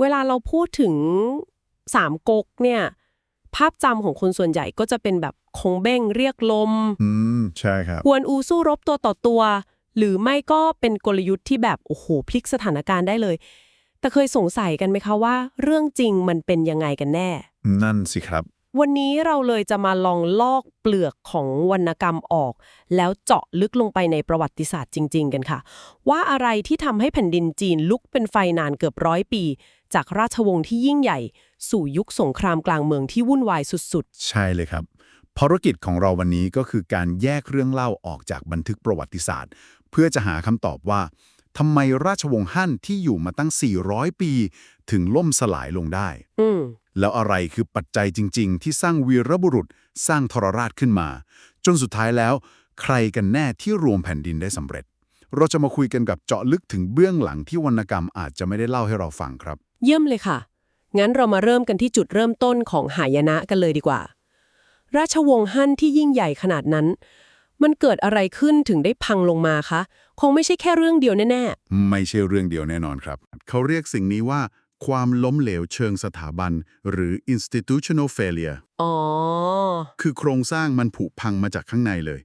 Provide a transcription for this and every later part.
เวลาเราพูดถึงสามก๊กเนี่ย ภาพจำของคนส่วนใหญ่ก็จะเป็นแบบคงเบ้งเรียกลม อืม ใช่ครับ กวนอูสู้รบตัวต่อตัว หรือไม่ก็เป็นกลยุทธ์ที่แบบ โอ้โห พลิกสถานการณ์ได้เลย แต่เคยสงสัยกันไหมคะว่า เรื่องจริงมันเป็นยังไงกันแน่ นั่นสิครับ วันนี้เราเลยจะมาลองลอกเปลือกของวรรณกรรมออก แล้วเจาะลึกลงไปในประวัติศาสตร์จริง ๆ กันค่ะ ว่าอะไรที่ทำให้แผ่นดินจีนลุกเป็นไฟนานเกือบร้อยปี จากราชวงศ์ที่ยิ่งใหญ่ สู่ยุคสงครามกลางเมืองที่วุ่นวายสุดใช่เลยครับภารกิจของเราวันนี้ก็คือการแยกเรื่องเล่าออกจากบันทึกประวัติศาสตร์ เพื่อจะหาคำตอบว่าทำไมราชวงศ์ฮั่นที่อยู่มาตั้ง 400 ปี ถึงล่มสลายลงได้ๆอืม แล้วอะไรคือปัจจัยจริง ๆ ที่สร้างวีรบุรุษสร้างทรราชขึ้นมา จนสุดท้ายแล้ว ใครกันแน่ที่รวมแผ่นดินได้สำเร็จ เราจะมาคุยกันกับเจาะลึกถึงเบื้องหลังที่วรรณกรรมอาจจะไม่ได้เล่าให้เราฟังครับ เยี่ยมเลยค่ะ งั้นเรามาเริ่มกันที่จุดเริ่มต้นของหายนะกันเลยดีกว่า ราชวงศ์ฮั่นที่ยิ่งใหญ่ขนาดนั้น มันเกิดอะไรขึ้นถึงได้พังลงมาคะ คงไม่ใช่แค่เรื่องเดียวแน่ไม่ใช่เรื่องเดียวแน่นอนครับ เขาเรียกสิ่งนี้ว่า ความล้มเหลวเชิงสถาบัน หรือ institutional failure ๆอ๋อ คือโครงสร้างมันผุพังมาจากข้างในเลย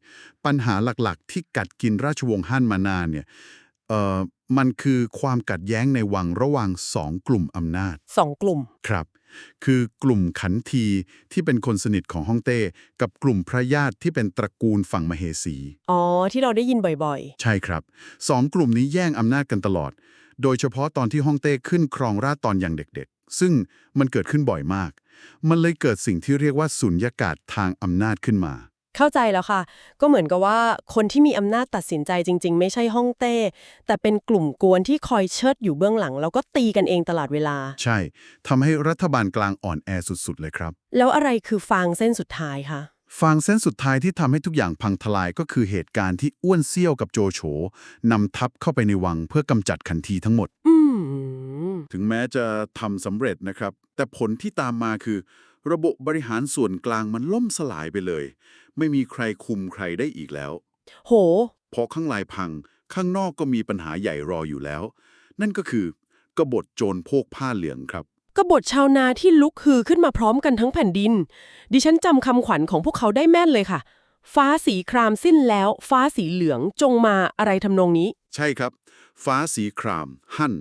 ปัญหาหลักๆ ที่กัดกินราชวงศ์ฮั่นมานานเนี่ยเอ่อมันคือความกัดแย้งในวังระหว่างสองกลุ่มอำนาจสองกลุ่มครับ คือกลุ่มขันทีที่เป็นคนสนิทของฮ่องเต้ กับกลุ่มพระญาติที่เป็นตระกูลฝั่งมเหสี อ๋อ ที่เราได้ยินบ่อยใช่ครับสองกลุ่มนี้แย่งอำนาจกันตลอด โดยเฉพาะตอนที่ฮ่องเต้ขึ้นครองราชย์ตอนอย่างเด็กๆ ซึ่งมันเกิดขึ้นบ่อยมาก มันเลยเกิดสิ่งที่เรียกว่าสุญญากาศทางอำนาจขึ้นมาๆเข้าใจแล้วค่ะ ก็เหมือนกับว่าคนที่มีอำนาจตัดสินใจจริง ๆ ไม่ใช่ฮ่องเต้ แต่เป็นกลุ่มกวนที่คอยเชิดอยู่เบื้องหลัง แล้วก็ตีกันเองตลอดเวลา ใช่ทำให้รัฐบาลกลางอ่อนแอสุดๆเลยครับ แล้วอะไรคือฟางเส้นสุดท้ายคะ ฟางเส้นสุดท้ายที่ทำให้ทุกอย่างพังทลายก็คือเหตุการณ์ที่อ้วนเซี่ยวกับโจโฉนำทัพเข้าไปในวังเพื่อกำจัดขันทีทั้งหมดอืมถึงแม้จะทำสำเร็จนะครับ แต่ผลที่ตามมาคือ ระบบบริหารส่วนกลางมันล่มสลายไปเลย ไม่มีใครคุมใครได้อีกแล้ว โห พอข้างในพัง ข้างนอกก็มีปัญหาใหญ่รออยู่แล้ว นั่นก็คือกบฏโจรโพกผ้าเหลืองครับ กบฏชาวนาที่ลุกฮือขึ้นมาพร้อมกันทั้งแผ่นดิน ดิฉันจำคำขวัญของพวกเขาได้แม่นเลยค่ะ ฟ้าสีครามสิ้นแล้ว ฟ้าสีเหลืองจงมาอะไรทำนองนี้ ใช่ครับ ฟ้าสีคราม หั่น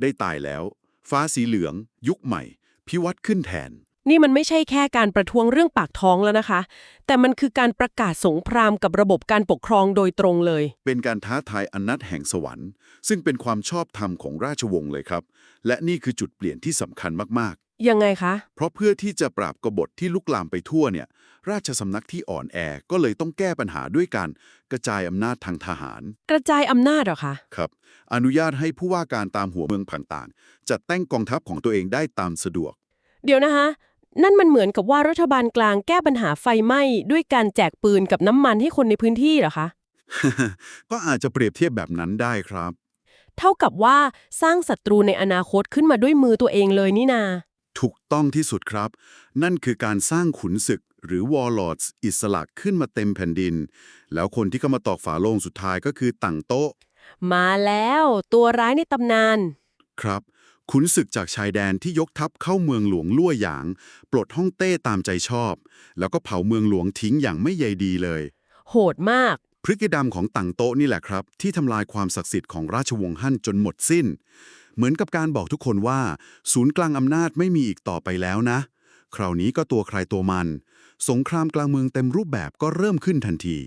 ได้ตายแล้ว ฟ้าสีเหลือง ยุคใหม่ พิวัตรขึ้นแทน นี่มันไม่ใช่แค่การประท้วงเรื่องปากท้องแล้วนะคะ แต่มันคือการประกาศสงครามกับระบบการปกครองโดยตรงเลย เป็นการท้าทายอนัตแห่งสวรรค์ ซึ่งเป็นความชอบธรรมของราชวงศ์เลยครับ และนี่คือจุดเปลี่ยนที่สำคัญมากยังไงคะๆเพราะเพื่อที่จะปราบกบฏที่ลุกลามไปทั่วเนี่ย ราชสำนักที่อ่อนแอก็เลยต้องแก้ปัญหาด้วยการกระจายอำนาจทางทหาร กระจายอำนาจเหรอคะ ครับ อนุญาตให้ผู้ว่าการตามหัวเมืองต่างๆจัดแต่งกองทัพของตัวเองได้ตามสะดวก เดี๋ยวนะคะ นั่นมันเหมือนกับว่ารัฐบาลกลางแก้ปัญหาไฟไหม้ด้วยการแจกปืนกับน้ำมันให้คนในพื้นที่เหรอคะ ก็อาจจะเปรียบเทียบแบบนั้นได้ครับ เท่ากับว่าสร้างศัตรูในอนาคตขึ้นมาด้วยมือตัวเองเลยนี่นา ถูกต้องที่สุดครับ นั่นคือการสร้างขุนศึกหรือวอร์ลอ s อิสระขึ้นมาเต็มแผ่นดิน แล้วคนที่เข้ามาตอกฝาโลงสุดท้ายก็คือตั่งโต๊ะ มาแล้ว ตัวร้ายในตำนาน ครับ ขุนศึกจากชายแดนที่ยกทัพเข้าเมืองหลวงลั่วหยาง ปลดฮ่องเต้ตามใจชอบ แล้วก็เผาเมืองหลวงทิ้งอย่างไม่ใยดีเลย โหดมาก พฤติกรรมของตั่งโต๊ะนี่แหละครับ ที่ทำลายความศักดิ์สิทธิ์ของราชวงศ์ฮั่นจนหมดสิ้น เหมือนกับการบอกทุกคนว่า ศูนย์กลางอำนาจไม่มีอีกต่อไปแล้วนะ คราวนี้ก็ตัวใครตัวมัน สงครามกลางเมืองเต็มรูปแบบก็เริ่มขึ้นทันที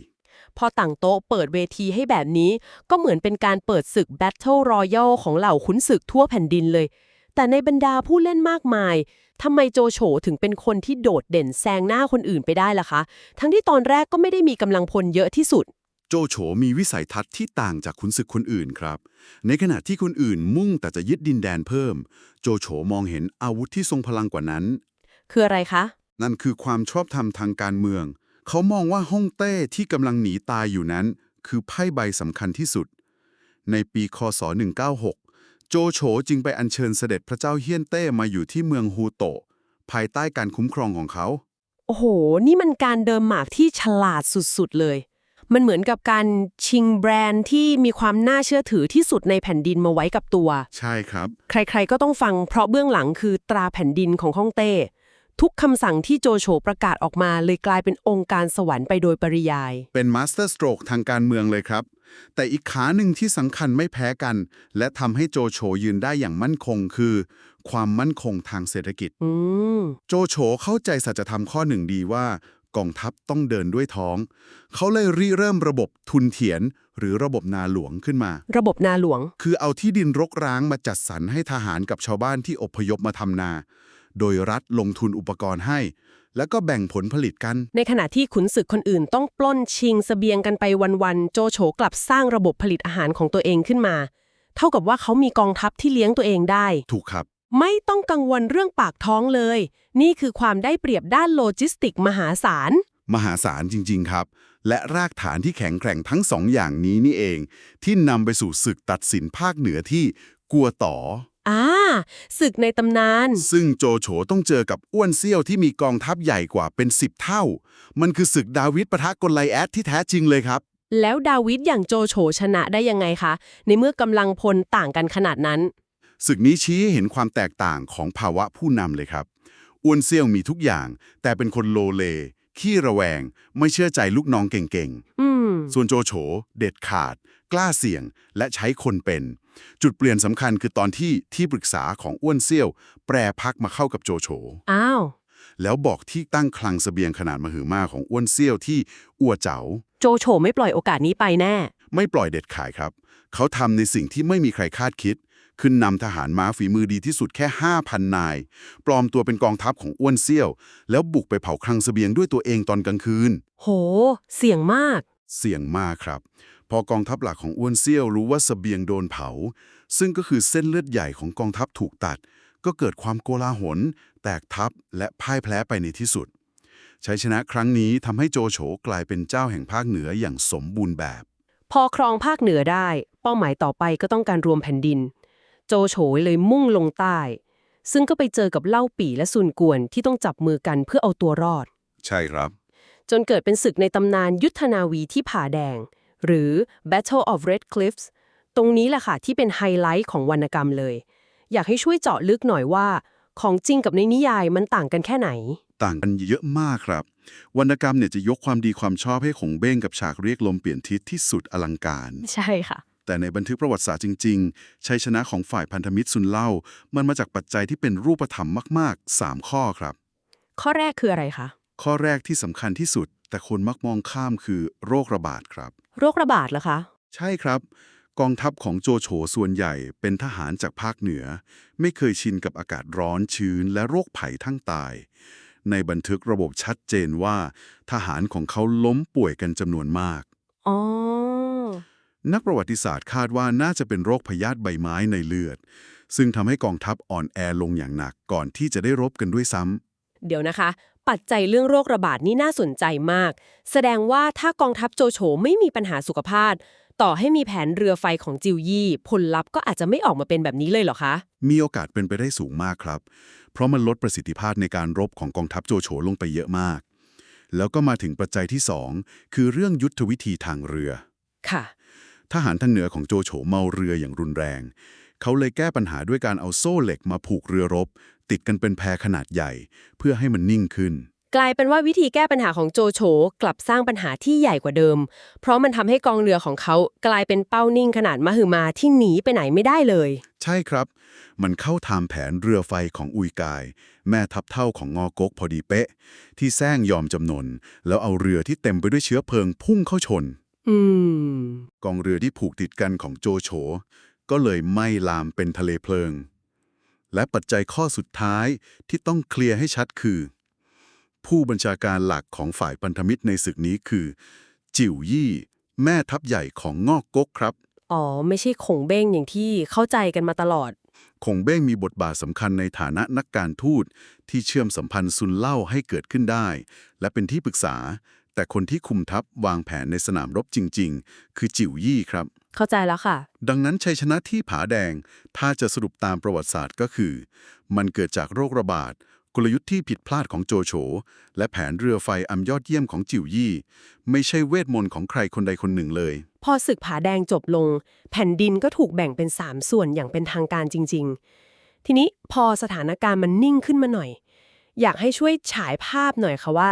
พอต่างโต๊ะเปิดเวทีให้แบบนี้ ก็เหมือนเป็นการเปิดศึก Battle Royale ของเหล่าขุนศึกทั่วแผ่นดินเลย แต่ในบรรดาผู้เล่นมากมายทำไมโจโฉถึงเป็นคนที่โดดเด่นแซงหน้าคนอื่นไปได้ล่ะคะ ทั้งที่ตอนแรกก็ไม่ได้มีกำลังพลเยอะที่สุด โจโฉมีวิสัยทัศน์ที่ต่างจากขุนศึกคนอื่นครับ ในขณะที่คนอื่นมุ่งแต่จะยึดดินแดนเพิ่ม โจโฉมองเห็นอาวุธที่ทรงพลังกว่านั้น คืออะไรคะ นั่นคือความชอบธรรมทางการเมือง เขามองว่าฮ่องเต้ที่กำลังหนีตายอยู่นั้น คือไพ่ใบสำคัญที่สุด ในปีคศ 196 โจโฉจึงไปอัญเชิญเสด็จพระเจ้าเฮียนเต้มาอยู่ที่เมืองฮูโตะภายใต้การคุ้มครองของเขา โอ้โห นี่มันการเดิมหมากที่ฉลาดสุดๆเลย มันเหมือนกับการชิงแบรนด์ที่มีความน่าเชื่อถือที่สุดในแผ่นดินมาไว้กับตัว ใช่ครับ ใครๆก็ต้องฟังเพราะเบื้องหลังคือตราแผ่นดินของฮ่องเต้ ทุกคำสั่งที่โจโฉประกาศออกมาเลยกลายเป็นองค์การสวรรค์ไปโดยปริยาย เป็นมาสเตอร์สโตรกทางการเมืองเลยครับ แต่อีกขาหนึ่งที่สำคัญไม่แพ้กัน และทำให้โจโฉยืนได้อย่างมั่นคงคือ ความมั่นคงทางเศรษฐกิจอืมโจโฉเข้าใจสัจธรรมข้อหนึ่งดีว่ากองทัพต้องเดินด้วยท้อง เขาเลยริเริ่มระบบทุนเถียน หรือระบบนาหลวงขึ้นมา ระบบนาหลวง คือเอาที่ดินรกร้างมาจัดสรรให้ทหารกับชาวบ้านที่อพยพมาทำนา โดยรัฐลงทุนอุปกรณ์ให้ แล้วก็แบ่งผลผลิตกัน ในขณะที่ขุนศึกคนอื่นต้องปล้นชิงเสบียงกันไปวันๆโจโฉกลับสร้างระบบผลิตอาหารของตัวเองขึ้นมา เท่ากับว่าเขามีกองทัพที่เลี้ยงตัวเองได้ ถูกครับ ไม่ต้องกังวลเรื่องปากท้องเลย นี่คือความได้เปรียบด้านโลจิสติกมหาศาลมหาศาลจริง ๆ ครับ และรากฐานที่แข็งแกร่งทั้งสองอย่างนี้นี่เอง ที่นำไปสู่ศึกตัดสินภาคเหนือที่กัวต่อ อ่าศึกในตำนาน ซึ่งโจโฉต้องเจอกับอ้วนเซี่ยวที่มีกองทัพใหญ่กว่าเป็น 10 เท่า มันคือศึกดาวิดปะทะกลไลแอดที่แท้จริงเลยครับ แล้วดาวิดอย่างโจโฉชนะได้ยังไงคะ ในเมื่อกำลังพลต่างกันขนาดนั้น ศึกนี้ชี้ให้เห็นความแตกต่างของภาวะผู้นำเลยครับ อ้วนเซี่ยวมีทุกอย่าง แต่เป็นคนโลเล ขี้ระแวง ไม่เชื่อใจลูกน้องเก่งอืมๆส่วนโจโฉเด็ดขาด กล้าเสี่ยงและใช้คนเป็น จุดเปลี่ยนสำคัญคือตอนที่ที่ปรึกษาของอ้วนเซี่ยว แปรพักมาเข้ากับโจโฉอ้าว แล้วบอกที่ตั้งคลังเสบียงขนาดมหึมาของอ้วนเซี่ยวที่อัวเจ๋า โจโฉไม่ปล่อยโอกาสนี้ไปแน่ ไม่ปล่อยเด็ดขาดครับ เขาทำในสิ่งที่ไม่มีใครคาดคิด คือนำทหารม้าฝีมือดีที่สุดแค่ 5,000 นาย ปลอมตัวเป็นกองทัพของอ้วนเซี่ยว แล้วบุกไปเผาคลังเสบียงด้วยตัวเองตอนกลางคืน โห เสี่ยงมาก เสี่ยงมากครับ พอกองทัพหลักของอ้วนเซี่ยวรู้ว่าเสบียงโดนเผา ซึ่งก็คือเส้นเลือดใหญ่ของกองทัพถูกตัด ก็เกิดความโกลาหล แตกทัพและพ่ายแพ้ไปในที่สุด ชัยชนะครั้งนี้ทำให้โจโฉกลายเป็นเจ้าแห่งภาคเหนืออย่างสมบูรณ์แบบ พอครองภาคเหนือได้ เป้าหมายต่อไปก็ต้องการรวมแผ่นดิน โจโฉเลยมุ่งลงใต้ ซึ่งก็ไปเจอกับเล่าปี่และซุนกวนที่ต้องจับมือกันเพื่อเอาตัวรอด ใช่ครับ จนเกิดเป็นศึกในตำนานยุทธนาวีที่ผาแดง หรือ Battle of Red Cliffs ตรงนี้แหละค่ะที่เป็นไฮไลท์ของวรรณกรรมเลย อยากให้ช่วยเจาะลึกหน่อยว่า ของจริงกับในนิยายมันต่างกันแค่ไหน ต่างกันเยอะมากครับ วรรณกรรมเนี่ยจะยกความดีความชอบให้ของเบ้งกับฉากเรียกลมเปลี่ยนทิศที่สุดอลังการ ใช่ค่ะ แต่ในบันทึกประวัติศาสตร์จริง ๆ ชัยชนะของฝ่ายพันธมิตรซุนเล่า มันมาจากปัจจัยที่เป็นรูปธรรมมาก ๆ 3 ข้อครับ ข้อแรกคืออะไรคะข้อแรกที่สำคัญที่สุด แต่คนมักมองข้ามคือโรคระบาดครับ โรคระบาดเหรอคะ ใช่ครับ กองทัพของโจโฉส่วนใหญ่เป็นทหารจากภาคเหนือ ไม่เคยชินกับอากาศร้อนชื้นและโรคภัยทั้งตาย ในบันทึกระบบชัดเจนว่า ทหารของเขาล้มป่วยกันจำนวนมาก อ๋อ นักประวัติศาสตร์คาดว่าน่าจะเป็นโรคพยาธิใบไม้ในเลือด ซึ่งทำให้กองทัพอ่อนแอลงอย่างหนักก่อนที่จะได้รบกันด้วยซ้ำเดี๋ยวนะคะ ปัจจัยเรื่องโรคระบาดนี่น่าสนใจมาก แสดงว่าถ้ากองทัพโจโฉไม่มีปัญหาสุขภาพ ต่อให้มีแผนเรือไฟของจิวยี่ ผลลัพธ์ก็อาจจะไม่ออกมาเป็นแบบนี้เลยเหรอคะ มีโอกาสเป็นไปได้สูงมากครับ เพราะมันลดประสิทธิภาพในการรบของกองทัพโจโฉลงไปเยอะมาก แล้วก็มาถึงปัจจัยที่สองคือเรื่องยุทธวิธีทางเรือ ค่ะ ทหารทางเหนือของโจโฉเมาเรืออย่างรุนแรง เขาเลยแก้ปัญหาด้วยการเอาโซ่เหล็กมาผูกเรือรบ ติดกันเป็นแพขนาดใหญ่ เพื่อให้มันนิ่งขึ้น กลายเป็นว่าวิธีแก้ปัญหาของโจโฉกลับสร้างปัญหาที่ใหญ่กว่าเดิม เพราะมันทำให้กองเรือของเขากลายเป็นเป้านิ่งขนาดมหึมาที่หนีไปไหนไม่ได้เลย ใช่ครับ มันเข้าทามแผนเรือไฟของอุยกาย แม่ทัพเท่าของงอกกพอดีเป๊ะ ที่แซงยอมจำนนแล้วเอาเรือที่เต็มไปด้วยเชื้อเพลิงพุ่งเข้าชนอืมกองเรือที่ผูกติดกันของโจโฉก็เลยไหม้ลามเป็นทะเลเพลิง และปัจจัยข้อสุดท้ายที่ต้องเคลียร์ให้ชัดคือ ผู้บัญชาการหลักของฝ่ายพันธมิตรในศึกนี้คือ จิ๋วยี่ แม่ทัพใหญ่ของงอกก๊กครับ อ๋อ ไม่ใช่ขงเบ้งอย่างที่เข้าใจกันมาตลอด คงเบ้งมีบทบาทสำคัญในฐานะนักการทูตที่เชื่อมสัมพันธ์ซุนเล่าให้เกิดขึ้นได้ และเป็นที่ปรึกษา แต่คนที่คุมทัพวางแผนในสนามรบจริง ๆ คือจิ๋วยี่ครับ เข้าใจแล้วค่ะ ดังนั้นชัยชนะที่ผาแดง ถ้าจะสรุปตามประวัติศาสตร์ก็คือ มันเกิดจากโรคระบาด กลยุทธ์ที่ผิดพลาดของโจโฉ และแผนเรือไฟอันยอดเยี่ยมของจิวยี่ ไม่ใช่เวทมนต์ของใครคนใดคนหนึ่งเลย พอศึกผาแดงจบลง แผ่นดินก็ถูกแบ่งเป็น 3 ส่วนอย่างเป็นทางการจริง ๆ ทีนี้พอสถานการณ์มันนิ่งขึ้นมาหน่อย อยากให้ช่วยฉายภาพหน่อยค่ะว่า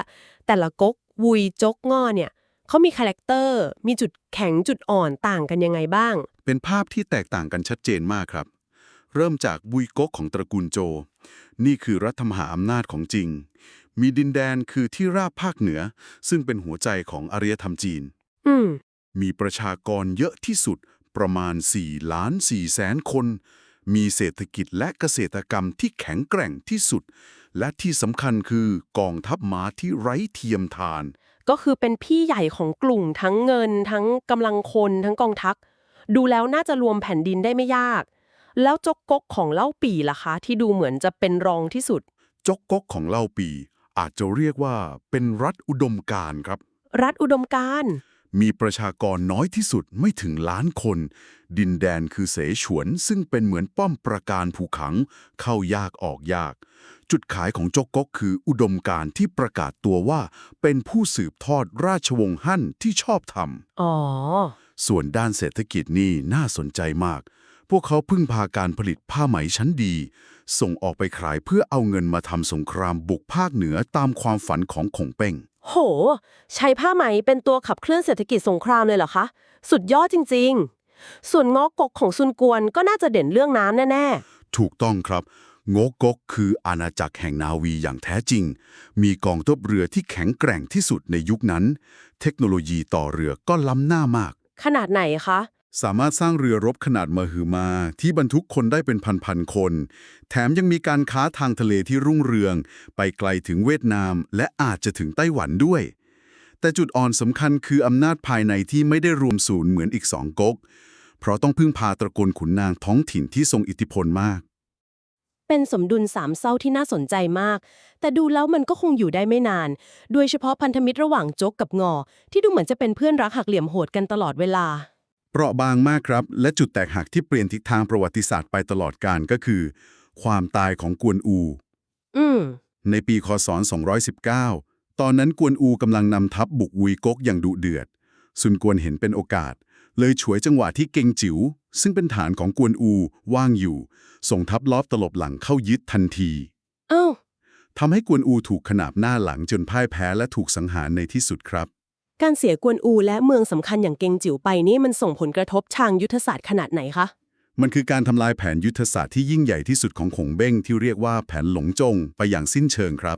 แต่ละก๊กวุยจกง้อเนี่ย เขามีคาแรคเตอร์ มีจุดแข็งจุดอ่อนต่างกันยังไงบ้าง เป็นภาพที่แตกต่างกันชัดเจนมากครับ เริ่มจากบุยก๊กของตระกูลโจ นี่คือรัฐมหาอำนาจของจริง มีดินแดนคือที่ราบภาคเหนือ ซึ่งเป็นหัวใจของอารยธรรมจีน อืม มีประชากรเยอะที่สุดประมาณ4ล้าน4แสนคน มีเศรษฐกิจและเกษตรกรรมที่แข็งแกร่งที่สุด และที่สำคัญคือกองทัพม้าที่ไร้เทียมทาน ก็คือเป็นพี่ใหญ่ของกลุ่มทั้งเงิน ทั้งกำลังคนทั้งกองทัพดูแล้วน่าจะรวมแผ่นดินได้ไม่ยาก แล้วจกกกของเล่าปี่ล่ะคะ ที่ดูเหมือนจะเป็นรองที่สุด จกกกของเล่าปี อาจจะเรียกว่าเป็นรัฐอุดมการณ์ครับ รัฐอุดมการณ์ มีประชากรน้อยที่สุดไม่ถึงล้านคน ดินแดนคือเสฉวน ซึ่งเป็นเหมือนป้อมประการผูขัง เข้ายากออกยาก จุดขายของจกกกคืออุดมการณ์ที่ประกาศตัวว่า เป็นผู้สืบทอดราชวงศ์ฮั่นที่ชอบธรรมอ๋อ ส่วนด้านเศรษฐกิจนี่น่าสนใจมาก พวกเขาพึ่งพาการผลิตผ้าไหมชั้นดี ส่งออกไปขายเพื่อเอาเงินมาทำสงครามบุกภาคเหนือตามความฝันของขงเป้ง โห ใช้ผ้าไหมเป็นตัวขับเคลื่อนเศรษฐกิจสงครามเลยเหรอคะ สุดยอดจริง ๆ ส่วนง้อกกของซุนกวนก็น่าจะเด่นเรื่องน้ำแน่ถูกต้องครับโงกกคืออาณาจักรแห่งนาวีอย่างแท้จริง มีกองทัพเรือที่แข็งแกร่งที่สุดในยุคนั้น เทคโนโลยีต่อเรือก็ล้ำหน้ามากๆขนาดไหนคะ สามารถสร้างเรือรบขนาดมหึมาที่บรรทุกคนได้เป็นพันๆคน แถมยังมีการค้าทางทะเลที่รุ่งเรือง ไปไกลถึงเวียดนาม และอาจจะถึงไต้หวันด้วย แต่จุดอ่อนสำคัญคืออำนาจภายในที่ไม่ได้รวมศูนย์เหมือนอีกสองก๊ก เพราะต้องพึ่งพาตระกูลขุนนางท้องถิ่นที่ทรงอิทธิพลมาก เป็นสมดุลสามเศร้าที่น่าสนใจมาก แต่ดูแล้วมันก็คงอยู่ได้ไม่นาน โดยเฉพาะพันธมิตรระหว่างโจกกับงอ ที่ดูเหมือนจะเป็นเพื่อนรักหักเหลี่ยมโหดกันตลอดเวลา เปราะบางมากครับ และจุดแตกหักที่เปลี่ยนทิศทางประวัติศาสตร์ไปตลอดกาลก็คือ ความตายของกวนอู อืมในปีคศ 219 ตอนนั้นกวนอูกำลังนำทัพบุกวุยก๊กอย่างดุเดือด ซุนกวนเห็นเป็นโอกาส เลยฉวยจังหวะที่เกงจิ๋ว ซึ่งเป็นฐานของกวนอูว่างอยู่ ส่งทัพลอบตลบหลังเข้ายึดทันทีอ้าวทำให้กวนอูถูกขนาบหน้าหลังจนพ่ายแพ้และถูกสังหารในที่สุดครับ การเสียกวนอูและเมืองสำคัญอย่างเกงจิ๋วไปนี่มันส่งผลกระทบทางยุทธศาสตร์ขนาดไหนคะ มันคือการทำลายแผนยุทธศาสตร์ที่ยิ่งใหญ่ที่สุดของขงเบ้งที่เรียกว่าแผนหลงจงไปอย่างสิ้นเชิงครับ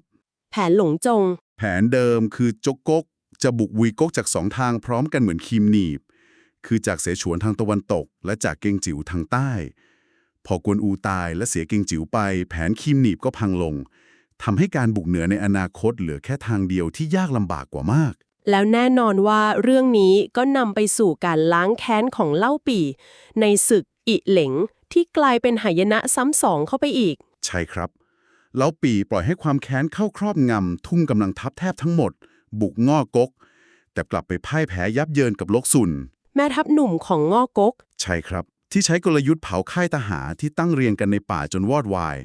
แผนหลงจง แผนเดิมคือจกก๊กจะบุกวุยก๊กจากสองทางพร้อมกันเหมือนคีมหนีบ คือจากเสฉวนทางตะวันตก และจากเกงจิ๋วทางใต้ พอกวนอูตายและเสียเกงจิ๋วไป แผนคีมหนีบก็พังลงทำให้การบุกเหนือในอนาคตเหลือแค่ทางเดียวที่ยากลำบากกว่ามาก แล้วแน่นอนว่าเรื่องนี้ก็นำไปสู่การล้างแค้นของเล่าปี่ ในศึกอิเหลงที่กลายเป็นหายนะซ้ำสองเข้าไปอีก ใช่ครับแล้วปีปล่อยให้ความแค้นเข้าครอบงำ ทุ่งกำลังทัพแทบทั้งหมด บุกง่อกก แต่กลับไปพ่ายแพ้ยับเยินกับลกซุน แม่ทัพหนุ่มของงอกก ใช่ครับ ที่ใช้กลยุทธ์เผาค่ายทหารที่ตั้งเรียงกันในป่าจนวอดวาย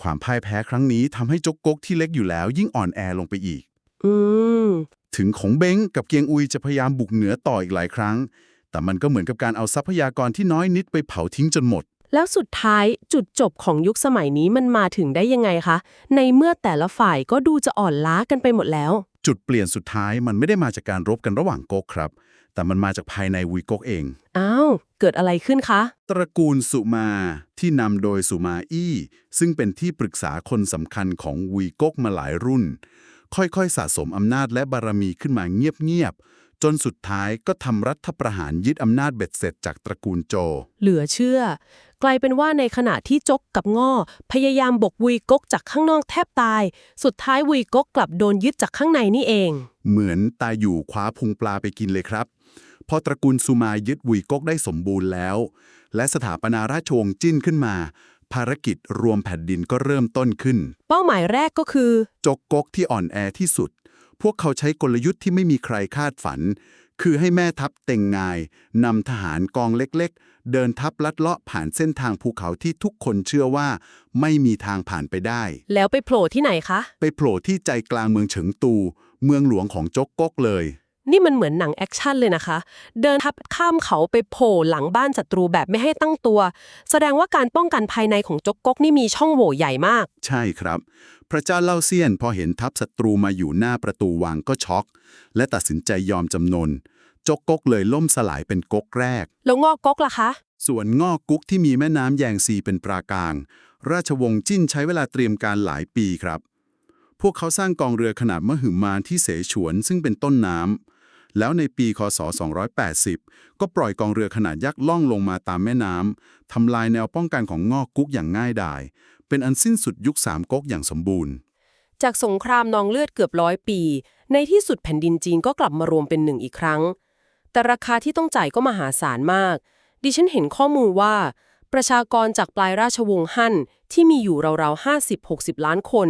ความพ่ายแพ้ครั้งนี้ทำให้จกกกที่เล็กอยู่แล้วยิ่งอ่อนแอลงไปอีก อืม ถึงของเบ้งกับเกียงอุยจะพยายามบุกเหนือต่ออีกหลายครั้ง แต่มันก็เหมือนกับการเอาทรัพยากรที่น้อยนิดไปเผาทิ้งจนหมด แล้วสุดท้ายจุดจบของยุคสมัยนี้มันมาถึงได้ยังไงคะ ในเมื่อแต่ละฝ่ายก็ดูจะอ่อนล้ากันไปหมดแล้ว จุดเปลี่ยนสุดท้ายมันไม่ได้มาจากการรบกันระหว่างก๊กครับ แต่มันมาจากภายในวุยก๊กเอง อ้าว เกิดอะไรขึ้นคะ ตระกูลสุมาที่นำโดยสุมาอี้ซึ่งเป็นที่ปรึกษาคนสำคัญของวุยก๊กมาหลายรุ่น ค่อยๆ สะสมอำนาจและบารมีขึ้นมาเงียบๆ จนสุดท้ายก็ทำรัฐประหารยึดอำนาจเบ็ดเสร็จจากตระกูลโจ เหลือเชื่อ กลายเป็นว่าในขณะที่จกกับง่อ พยายามบกวุยกกจากข้างนอกแทบตาย สุดท้ายวุยกกกลับโดนยึดจากข้างในนี่เอง เหมือนตายอยู่คว้าพุงปลาไปกินเลยครับพอตระกูลสุมายึดวุยก๊กได้สมบูรณ์แล้ว และสถาปนาราชวงศ์จิ้นขึ้นมา ภารกิจรวมแผ่นดินก็เริ่มต้นขึ้น เป้าหมายแรกก็คือ จกก๊กที่อ่อนแอที่สุด พวกเขาใช้กลยุทธ์ที่ไม่มีใครคาดฝัน คือให้แม่ทัพเต็งงายนำทหารกองเล็กๆ เดินทัพลัดเลาะผ่านเส้นทางภูเขาที่ทุกคนเชื่อว่า ไม่มีทางผ่านไปได้ แล้วไปโผล่ที่ไหนคะ ไปโผล่ที่ใจกลางเมืองเฉิงตู เมืองหลวงของจกก๊กเลย นี่มันเหมือนหนังแอคชั่นเลยนะคะ เดินทับข้ามเขาไปโผล่หลังบ้านศัตรูแบบไม่ให้ตั้งตัว แสดงว่าการป้องกันภายในของจกก๊กนี่มีช่องโหว่ใหญ่มาก ใช่ครับ พระเจ้าเล่าเซียนพอเห็นทัพศัตรูมาอยู่หน้าประตูวังก็ช็อก และตัดสินใจยอมจำนน จกก๊กเลยล่มสลายเป็นก๊กแรก แล้วงอกก๊กล่ะคะ ส่วนงอกกุ๊กที่มีแม่น้ำแยงซีเป็นปรากลางราชวงศ์จิ้นใช้เวลาเตรียมการหลายปีครับ พวกเขาสร้างกองเรือขนาดมหึมาที่เสฉวนซึ่งเป็นต้นน้ำ แล้วในปีคศ 280 ก็ปล่อยกองเรือขนาดยักษ์ล่องลงมาตามแม่น้ำทำลายแนวป้องกันของงอกกุ๊กอย่างง่ายดาย เป็นอันสิ้นสุดยุคสามก๊กอย่างสมบูรณ์ จากสงครามนองเลือดเกือบร้อยปี ในที่สุดแผ่นดินจีนก็กลับมารวมเป็นหนึ่งอีกครั้ง แต่ราคาที่ต้องจ่ายก็มหาศาลมาก ดิฉันเห็นข้อมูลว่า ประชากรจากปลายราชวงศ์ฮั่นที่มีอยู่ราวๆ50-60 ล้านคน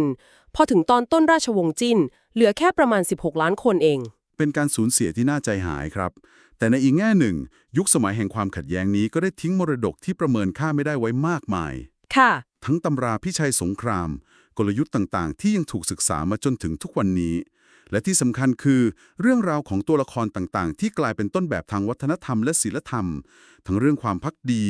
พอถึงตอนต้นราชวงศ์จิ้นเหลือแค่ประมาณ 16 ล้านคนเอง เป็นการสูญเสียที่น่าใจหายครับ แต่ในอีกแง่หนึ่ง ยุคสมัยแห่งความขัดแย้งนี้ก็ได้ทิ้งมรดกที่ประเมินค่าไม่ได้ไว้มากมาย ค่ะ ทั้งตำราพิชัยสงคราม กลยุทธ์ต่างๆ ที่ยังถูกศึกษามาจนถึงทุกวันนี้ และที่สำคัญคือเรื่องราวของตัวละครต่างๆ ที่กลายเป็นต้นแบบทางวัฒนธรรมและศีลธรรม ทั้งเรื่องความพักดี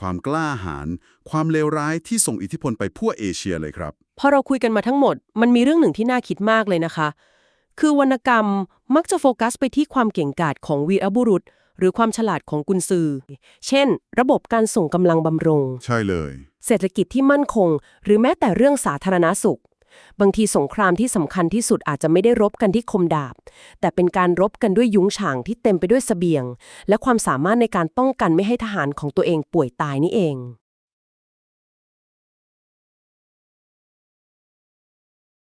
ความกล้าหาญความเลวร้ายที่ส่งอิทธิพลไปทั่วเอเชียเลยครับ พอเราคุยกันมาทั้งหมด มันมีเรื่องหนึ่งที่น่าคิดมากเลยนะคะ คือวรรณกรรมมักจะโฟกัสไปที่ความเก่งกาจของวีรบุรุษ หรือความฉลาดของกุนซือ เช่น ระบบการส่งกำลังบำรุงใช่เลย เศรษฐกิจที่มั่นคง หรือแม้แต่เรื่องสาธารณสุข บางทีสงครามที่สำคัญที่สุดอาจจะไม่ได้รบกันที่คมดาบ แต่เป็นการรบกันด้วยยุ้งฉางที่เต็มไปด้วยเสบียง และความสามารถในการป้องกันไม่ให้ทหารของตัวเองป่วยตายนี่เอง